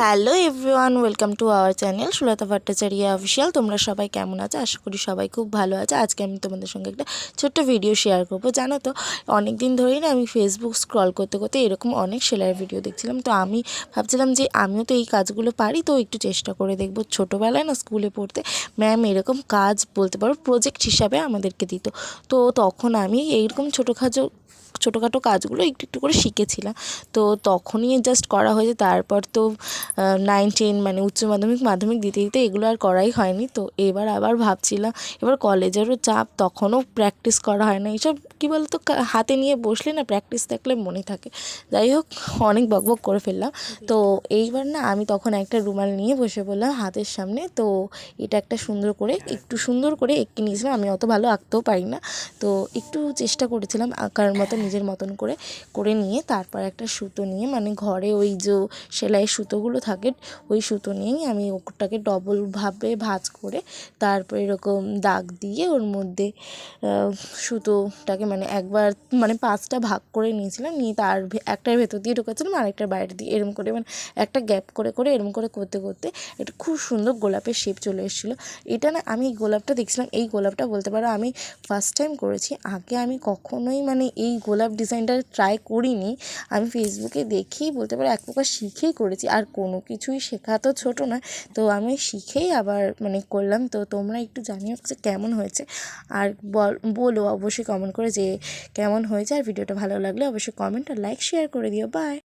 Hello everyone, welcome to our channel Sulata Bhattacharya official. তোমরা সবাই কেমন আছো? আশা করি সবাই খুব ভালো আছে। আজকে আমি তোমাদের সঙ্গে একটা ছোট্ট ভিডিও শেয়ার করব, জানো তো? অনেক দিন ধরেই না আমি ফেসবুক স্ক্রল করতে করতে এরকম অনেক সেলাইয়ের ভিডিও দেখছিলাম। তো আমি ভাবছিলাম যে আমিও তো এই কাজগুলো পারি, তো একটু চেষ্টা করে দেখব। ছোটোবেলায় না স্কুলে পড়তে ম্যাম এরকম কাজ বলতে পারো প্রজেক্ট হিসাবে আমাদেরকে দিত। তো তখন আমি এইরকম ছোটোখাটো ছোটোখাটো কাজগুলো একটু একটু করে শিখেছিলাম। তো তখনই জাস্ট করা হয়েছে। তারপর তো নাইন টেন মানে উচ্চ মাধ্যমিক মাধ্যমিক দিতে দিতে এগুলো আর করাই হয়নি। তো এবার আবার ভাবছিলাম, এবার কলেজেরও চাপ তখনও প্র্যাকটিস করা হয় না। এইসব কী বলতো হাতে নিয়ে বসলে না প্র্যাকটিস থাকলে মনে থাকে। যাই হোক, অনেক বকবক করে ফেললাম। তো এইবার না আমি তখন একটা রুমাল নিয়ে বসে পড়লাম হাতের সামনে। তো এটা একটা সুন্দর করে, একটু সুন্দর করে এঁকে নিয়েছিলাম। আমি অত ভালো আঁকতেও পারি না। তো একটু চেষ্টা করেছিলাম আঁকার মতো, নিজের মতন করে করে নিয়ে তারপর একটা সুতো নিয়ে মানে ঘরে ওই যে সেলাই সুতোগুলো থাকে, ওই সুতো নিয়েই আমি ওটাকে ডবলভাবে ভাঁজ করে তারপর এরকম দাগ দিয়ে ওর মধ্যে সুতোটাকে মানে একবার মানে পাঁচটা ভাগ করে নিয়েছিলাম, নিয়ে তার একটার ভেতর দিয়ে ঢোকাচ্ছিলাম আর একটার বাইরে দিয়ে এরম করে মানে একটা গ্যাপ করে করে এরম করে করতে করতে এটা খুব সুন্দর গোলাপের শেপ চলে এসেছিল। এটা না আমি গোলাপটা দেখছিলাম, এই গোলাপটা বলতে পারো আমি ফার্স্ট টাইম করেছি, আগে আমি কখনোই মানে এই গোলাপ ডিজাইনটা ট্রাই করিনি, আমি ফেসবুকে দেখেই বলতে পারো এক প্রকার শিখেই করেছি, আর কোনো কিছুই শেখা তো ছোটো না। তো আমি শিখেই আবার মানে করলাম। তো তোমরা একটু জানিও যে কেমন হয়েছে। আর বল অবশ্যই কমেন্ট করে যে কেমন হয়েছে। আর ভিডিওটা ভালো লাগলে অবশ্যই কমেন্ট আর লাইক শেয়ার করে দিও। বাই